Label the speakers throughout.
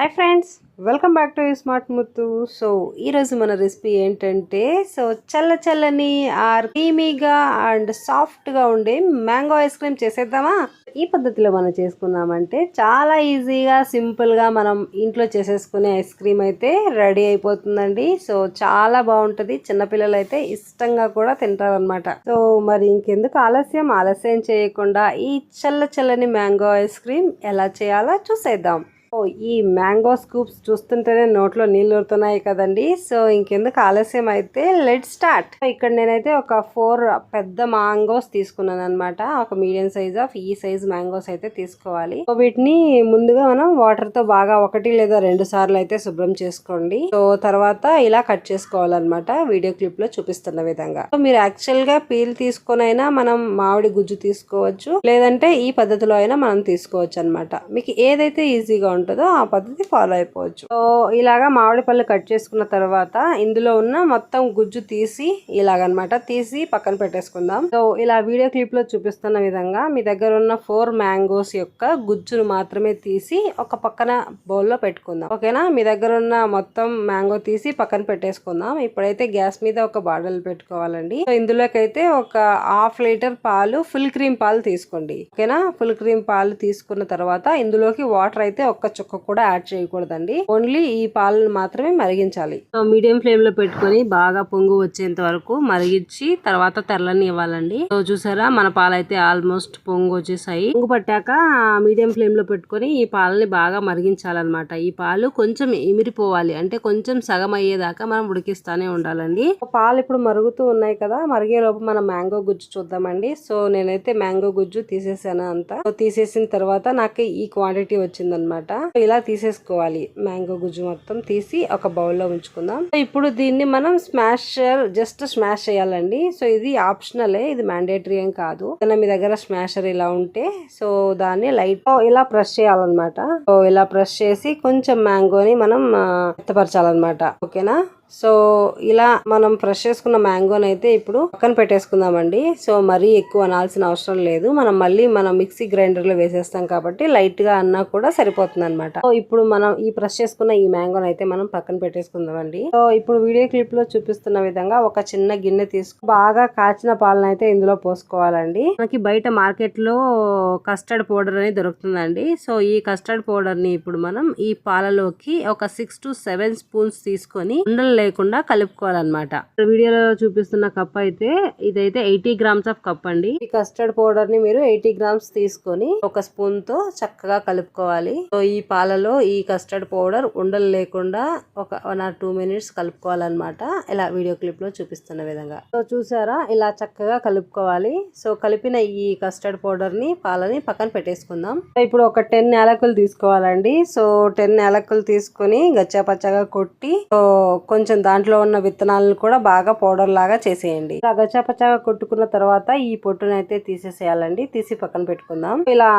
Speaker 1: Hi friends welcome back to smart Muthu so ఈరోజు మన recipe ఏంటంటే సో చల్ల చల్లని ఆర్ క్రీమీగా అండ్ సాఫ్ట్గా ఉండే మ్యాంగో ఐస్ క్రీమ్ చేసేద్దామా? ఈ పద్ధతిలో మనం చేసుకున్నామంటే చాలా ఈజీగా సింపుల్గా మనం ఇంట్లో చేసేసుకునే ఐస్ క్రీమ్ అయితే రెడీ అయిపోతుందండి. సో చాలా బాగుంటుంది. చిన్నపిల్లలు అయితే ఇష్టంగా కూడా తింటారనమాట సో మరి ఇంకెందుకు ఆలస్యం? ఆలస్యం చేయకుండా ఈ చల్ల చల్లని మ్యాంగో ఐస్ క్రీమ్ ఎలా చేయాలో చూసేద్దాం. ఓ ఈ మ్యాంగో స్కూప్స్ చూస్తుంటేనే నోట్లో నీళ్ళు ఊరుతున్నాయి కదండి. సో ఇంకెందుకు ఆలస్యం అయితే లెట్ స్టార్ట్. ఇక్కడ నేనైతే ఒక ఫోర్ పెద్ద మ్యాంగోస్ తీసుకున్నాను అనమాట ఒక మీడియం సైజ్ ఆఫ్ ఈ సైజ్ మ్యాంగోస్ అయితే తీసుకోవాలి. సో వీటిని ముందుగా మనం వాటర్తో బాగా ఒకటి లేదా రెండు సార్లు అయితే శుభ్రం చేసుకోండి. సో తర్వాత ఇలా కట్ చేసుకోవాలన్నమాట. వీడియో క్లిప్లో చూపిస్తున్న విధంగా. సో మీరు యాక్చువల్గా పీల్ తీసుకొని అయినా మనం మామిడి గుజ్జు తీసుకోవచ్చు. లేదంటే ఈ పద్ధతిలో అయినా మనం తీసుకోవచ్చు అనమాట మీకు ఏదైతే ఈజీగా ఉంటుందో ఆ పద్ధతి ఫాలో అయిపోవచ్చు. సో ఇలాగా మామిడి పళ్ళు కట్ చేసుకున్న తర్వాత ఇందులో ఉన్న మొత్తం గుజ్జు తీసి ఇలాగనమాట తీసి పక్కన పెట్టేసుకుందాం. సో ఇలా వీడియో క్లిప్లో చూపిస్తున్న విధంగా మీ దగ్గర ఉన్న ఫోర్ మ్యాంగోస్ యొక్క గుజ్జును మాత్రమే తీసి ఒక పక్కన బౌల్లో పెట్టుకుందాం. ఓకేనా? మీ దగ్గర ఉన్న మొత్తం మ్యాంగో తీసి పక్కన పెట్టేసుకుందాం. ఇప్పుడైతే గ్యాస్ మీద ఒక బాటిల్ పెట్టుకోవాలండి. సో ఇందులోకైతే ఒక హాఫ్ లీటర్ పాలు ఫుల్ క్రీమ్ పాలు తీసుకోండి. ఓకేనా? ఫుల్ క్రీమ్ పాలు తీసుకున్న తర్వాత ఇందులోకి వాటర్ అయితే ఒక్క చుక్క కూడా యాడ్ చేయకూడదండి. ఓన్లీ ఈ పాలను మాత్రమే మరిగించాలి. మీడియం ఫ్లేమ్లో పెట్టుకొని బాగా పొంగు వచ్చేంత వరకు మరిగించి తర్వాత తెల్లని ఇవ్వాలండి. సో చూసారా మన పాలు అయితే ఆల్మోస్ట్ పొంగు వచ్చేసాయి. పొంగు పట్టాక మీడియం ఫ్లేమ్లో పెట్టుకొని ఈ పాలని బాగా మరిగించాలన్నమాట. ఈ పాలు కొంచెం ఇమిరిపోవాలి. అంటే కొంచెం సగం అయ్యేదాకా మనం ఉడికిస్తానే ఉండాలండి. పాలు ఇప్పుడు మరుగుతూ ఉన్నాయి కదా మరిగే లోపు మనం మ్యాంగో గుజ్జు చూద్దామండి. సో నేనైతే మ్యాంగో గుజ్జు తీసేసాను అంతా. తీసేసిన తర్వాత నాకు ఈ క్వాంటిటీ వచ్చిందనమాట ఇలా తీసేసుకోవాలి. మ్యాంగో గుజ్జు మొత్తం తీసి ఒక బౌల్లో ఉంచుకుందాం. సో ఇప్పుడు దీన్ని మనం స్మాషర్ జస్ట్ స్మాష్ చేయాలండి. సో ఇది ఆప్షనలే ఇది మ్యాండేటరీ ఏం కాదు. మీ దగ్గర స్మాషర్ ఇలా ఉంటే సో దాన్ని లైట్ ఇలా ప్రెస్ చేయాలన్నమాట. సో ఇలా ప్రెస్ చేసి కొంచెం మ్యాంగోని మనం ఆ, మెత్తపరచాలన్నమాట. ఓకేనా? సో ఇలా మనం ఫ్రెష్ చేసుకున్న మ్యాంగోని అయితే ఇప్పుడు పక్కన పెట్టేసుకుందామండి. సో మరీ ఎక్కువ అనాల్సిన అవసరం లేదు. మనం మళ్ళీ మనం మిక్సీ గ్రైండర్లో వేసేస్తాం కాబట్టి లైట్గా అన్నా కూడా సరిపోతుంది అనమాట సో ఇప్పుడు మనం ఈ ఫ్రెష్ చేసుకున్న ఈ మ్యాంగోని అయితే మనం పక్కన పెట్టేసుకుందామండి. సో ఇప్పుడు వీడియో క్లిప్లో చూపిస్తున్న విధంగా ఒక చిన్న గిన్నె తీసుకు బాగా కాచిన పాలను అయితే ఇందులో పోసుకోవాలండి. మనకి బయట మార్కెట్లో కస్టర్డ్ పౌడర్ అనేది దొరుకుతుందండి. సో ఈ కస్టర్డ్ పౌడర్ని ఇప్పుడు మనం ఈ పాలలోకి ఒక సిక్స్ టు సెవెన్ స్పూన్స్ తీసుకొని ఉండలు లేకుండా కలుపుకోవాలన్నమాట. వీడియోలో చూపిస్తున్న కప్ అయితే ఇదైతే ఎయిటీ గ్రామ్స్ ఆఫ్ కప్ అండి. ఈ కస్టర్డ్ పౌడర్ని మీరు ఎయిటీ గ్రామ్స్ తీసుకొని ఒక స్పూన్తో చక్కగా కలుపుకోవాలి. సో ఈ పాలలో ఈ కస్టర్డ్ పౌడర్ ఉండలు లేకుండా ఒక వన్ ఆర్ టూ మినిట్స్ కలుపుకోవాలన్నమాట. ఇలా వీడియో క్లిప్లో చూపిస్తున్న విధంగా. సో చూసారా? ఇలా చక్కగా కలుపుకోవాలి. సో కలిపిన ఈ కస్టర్డ్ పౌడర్ని పాలని పక్కన పెట్టేసుకుందాం. ఇప్పుడు ఒక టెన్ యాలకులు తీసుకోవాలండి. సో టెన్ యాలకులు తీసుకొని గచ్చా పచ్చగా కొట్టి సో కొంచెం దాంట్లో ఉన్న విత్తనాలను కూడా బాగా పౌడర్ లాగా చేసేయండి. ఇలా గచ్చా కొట్టుకున్న తర్వాత ఈ పొట్టును అయితే తీసేసేయాలండి. తీసి పక్కన పెట్టుకుందాం. ఇలా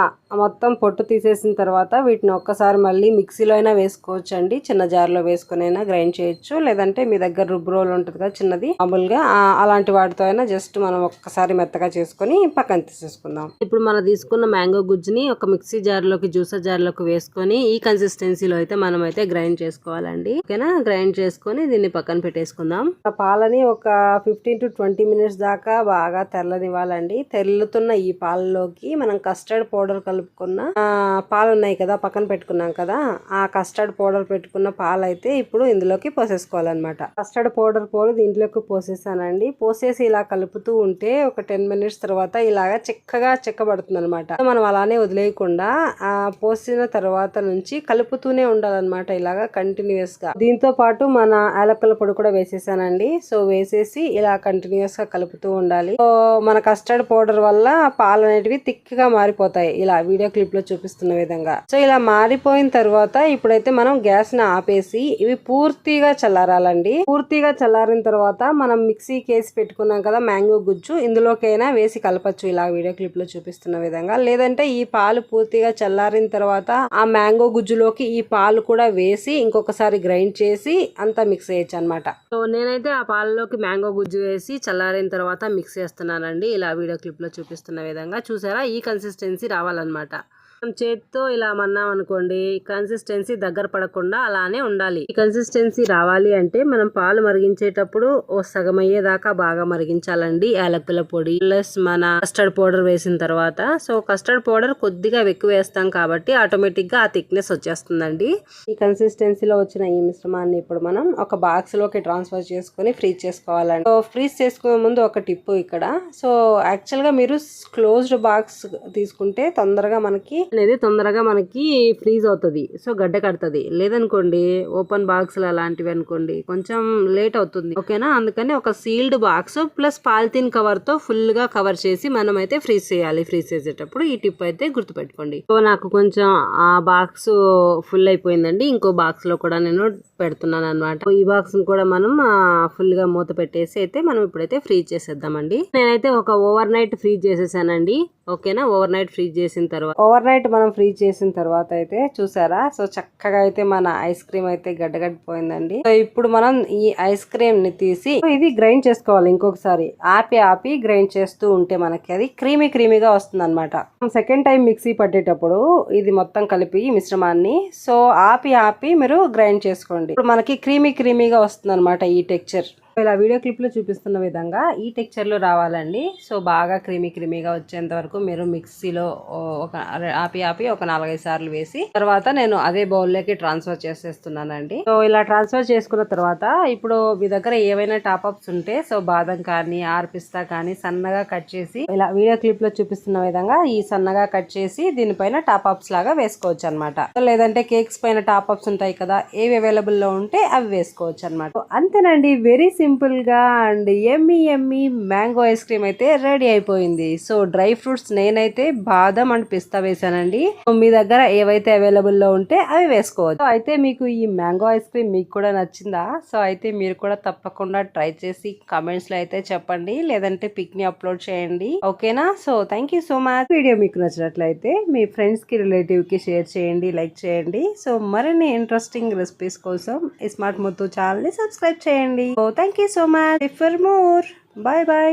Speaker 1: మొత్తం పొట్టు తీసేసిన తర్వాత వీటిని ఒక్కసారి మళ్ళీ మిక్సీలో అయినా వేసుకోవచ్చు అండి చిన్న జార్లో వేసుకునైనా అయినా గ్రైండ్ చేయొచ్చు. లేదంటే మీ దగ్గర రుబ్బు రోల్ ఉంటుంది కదా చిన్నది. మామూలుగా అలాంటి వాటితో అయినా జస్ట్ మనం ఒక్కసారి మెత్తగా చేసుకొని పక్కన తీసేసుకుందాం. ఇప్పుడు మనం తీసుకున్న మ్యాంగో గుజ్జుని ఒక మిక్సీ జార్లోకి జ్యూసర్ జార్లోకి వేసుకొని ఈ కన్సిస్టెన్సీలో అయితే మనం అయితే గ్రైండ్ చేసుకోవాలండి. ఓకేనా? గ్రైండ్ చేసుకొని దీన్ని పక్కన పెట్టేసుకుందాం. ఆ పాలని ఒక ఫిఫ్టీన్ టు ట్వంటీ మినిట్స్ దాకా బాగా తెల్లనివ్వాలండి. తెల్లుతున్న ఈ పాలలోకి మనం కస్టర్డ్ పౌడర్ కలుపుకున్న పాలు ఉన్నాయి కదా పక్కన పెట్టుకున్నాం కదా ఆ కస్టర్డ్ పౌడర్ పెట్టుకున్న పాలు అయితే ఇప్పుడు ఇందులోకి పోసేసుకోవాలన్నమాట. కస్టర్డ్ పౌడర్ పోలు దీంట్లోకి పోసేసానండి. పోసేసి ఇలా కలుపుతూ ఉంటే ఒక టెన్ మినిట్స్ తర్వాత ఇలాగా చిక్కగా చిక్కబడుతుంది అనమాట మనం అలానే వదిలేయకుండా ఆ పోసిన తర్వాత నుంచి కలుపుతూనే ఉండాలన్నమాట ఇలాగా కంటిన్యూస్గా. దీంతో పాటు మన ఆలపల పొడి కూడా వేసేసానండి. సో వేసేసి ఇలా కంటిన్యూస్గా కలుపుతూ ఉండాలి. సో మన కస్టర్డ్ పౌడర్ వల్ల పాలు అనేటివి థిక్గా మారిపోతాయి. ఇలా వీడియో క్లిప్లో చూపిస్తున్న విధంగా. సో ఇలా మారిపోయిన తర్వాత ఇప్పుడైతే మనం గ్యాస్ని ఆపేసి ఇవి పూర్తిగా చల్లారాలండి. పూర్తిగా చల్లారిన తర్వాత మనం మిక్సీ కేసి పెట్టుకున్నాం కదా మ్యాంగో గుజ్జు. ఇందులోకైనా వేసి కలపచ్చు. ఇలా వీడియో క్లిప్లో చూపిస్తున్న విధంగా. లేదంటే ఈ పాలు పూర్తిగా చల్లారిన తర్వాత ఆ మ్యాంగో గుజ్జులోకి ఈ పాలు కూడా వేసి ఇంకొకసారి గ్రైండ్ చేసి అంతా మిక్స్ చేయొచ్చు అనమాట సో నేనైతే ఆ పాలలోకి మ్యాంగో గుజ్జు వేసి చల్లారిన తర్వాత మిక్స్ చేస్తున్నానండి. ఇలా వీడియో క్లిప్లో చూపిస్తున్న విధంగా. చూసారా? ఈ కన్సిస్టెన్సీ రావాలన్నమాట. మనం చేతితో ఇలా మన్నాం అనుకోండి కన్సిస్టెన్సీ దగ్గర పడకుండా అలానే ఉండాలి. ఈ కన్సిస్టెన్సీ రావాలి అంటే మనం పాలు మరిగించేటప్పుడు ఓ సగం అయ్యేదాకా బాగా మరిగించాలండి. యాలకుల పొడి ప్లస్ మన కస్టర్డ్ పౌడర్ వేసిన తర్వాత. సో కస్టర్డ్ పౌడర్ కొద్దిగా ఎక్కువ వేస్తాం కాబట్టి ఆటోమేటిక్గా ఆ థిక్నెస్ వచ్చేస్తుందండి. ఈ కన్సిస్టెన్సీలో వచ్చిన ఈ మిశ్రమాన్ని ఇప్పుడు మనం ఒక బాక్స్లోకి ట్రాన్స్ఫర్ చేసుకొని ఫ్రీజ్ చేసుకోవాలండి. సో ఫ్రీజ్ చేసుకునే ముందు ఒక టిప్ ఇక్కడ. సో యాక్చువల్గా మీరు క్లోజ్డ్ బాక్స్ తీసుకుంటే తొందరగా మనకి అనేది తొందరగా మనకి ఫ్రీజ్ అవుతుంది. సో గడ్డ కడుతుంది. లేదనుకోండి ఓపెన్ బాక్స్లు అలాంటివి అనుకోండి కొంచెం లేట్ అవుతుంది. ఓకేనా? అందుకని ఒక సీల్డ్ బాక్స్ ప్లస్ పాలిథిన్ కవర్తో ఫుల్గా కవర్ చేసి మనం అయితే ఫ్రీజ్ చేయాలి. ఫ్రీజ్ చేసేటప్పుడు ఈ టిప్ అయితే గుర్తుపెట్టుకోండి. సో నాకు కొంచెం ఆ బాక్స్ ఫుల్ అయిపోయిందండి. ఇంకో బాక్స్లో కూడా నేను పెడుతున్నాను అనమాట ఈ బాక్స్ కూడా మనం ఫుల్గా మూత పెట్టేసి అయితే మనం ఇప్పుడైతే ఫ్రీజ్ చేసేద్దామండి. నేనైతే ఒక ఓవర్ నైట్ ఫ్రీజ్ చేసేసానండి. ఓకేనా? ఓవర్ నైట్ ఫ్రీజ్ చేసిన తర్వాత. ఓవర్ నైట్ మనం ఫ్రీజ్ చేసిన తర్వాత అయితే చూసారా? సో చక్కగా అయితే మన ఐస్ క్రీమ్ అయితే గడ్డగడ్డిపోయిందండి. సో ఇప్పుడు మనం ఈ ఐస్ క్రీమ్ని తీసి ఇది గ్రైండ్ చేసుకోవాలి ఇంకొకసారి. ఆపి ఆపి గ్రైండ్ చేస్తూ ఉంటే మనకి అది క్రీమీ క్రీమీగా వస్తుంది అనమాట సెకండ్ టైం మిక్సీ పట్టేటప్పుడు ఇది మొత్తం కలిపి మిశ్రమాన్ని సో ఆపి ఆపి మీరు గ్రైండ్ చేసుకోండి. ఇప్పుడు మనకి క్రీమీ క్రీమీగా వస్తుంది అనమాట ఈ టెక్చర్ ఇలా వీడియో క్లిప్లో చూపిస్తున్న విధంగా ఈ టెక్చర్లో రావాలండి. సో బాగా క్రీమీ క్రీమీగా వచ్చేంత వరకు మీరు మిక్సీలో ఒక ఆపి ఆపి ఒక నాలుగైదు సార్లు వేసి తర్వాత నేను అదే బౌల్లోకి ట్రాన్స్ఫర్ చేసేస్తున్నానండి. సో ఇలా ట్రాన్స్ఫర్ చేసుకున్న తర్వాత ఇప్పుడు మీ దగ్గర ఏవైనా టాప్అప్స్ ఉంటే సో బాదం కానీ ఆర్పిస్తా కానీ సన్నగా కట్ చేసి ఇలా వీడియో క్లిప్లో చూపిస్తున్న విధంగా ఈ సన్నగా కట్ చేసి దీనిపైన టాప్ అప్స్ లాగా వేసుకోవచ్చు అనమాట లేదంటే కేక్స్ పైన టాప్అప్స్ ఉంటాయి కదా ఏవి అవైలబుల్లో ఉంటే అవి వేసుకోవచ్చు అనమాట అంతేనండి. వెరీ సింపుల్గా and yummy yummy mango ice cream అయితే రెడీ అయిపోయింది. సో డ్రై ఫ్రూట్స్ నేనైతే బాదం అండ్ పిస్తా వేసానండి. సో మీ దగ్గర ఏవైతే అవైలబుల్లో ఉంటే అవి వేసుకోవచ్చు. అయితే మీకు ఈ మ్యాంగో ఐస్ క్రీమ్ మీకు కూడా నచ్చిందా? సో అయితే మీరు కూడా తప్పకుండా ట్రై చేసి కమెంట్స్లో అయితే చెప్పండి. లేదంటే పిక్ని అప్లోడ్ చేయండి. ఓకేనా? So thank you so much. Video మీకు నచ్చినట్లయితే మీ ఫ్రెండ్స్కి రిలేటివ్కి షేర్ చేయండి లైక్ చేయండి. సో మరిన్ని ఇంట్రెస్టింగ్ రెసిపీస్ కోసం ఈ స్మార్ట్ ముత్తు ఛానల్ని సబ్స్క్రైబ్ చేయండి. So thank Thank you so much. For more. Bye bye.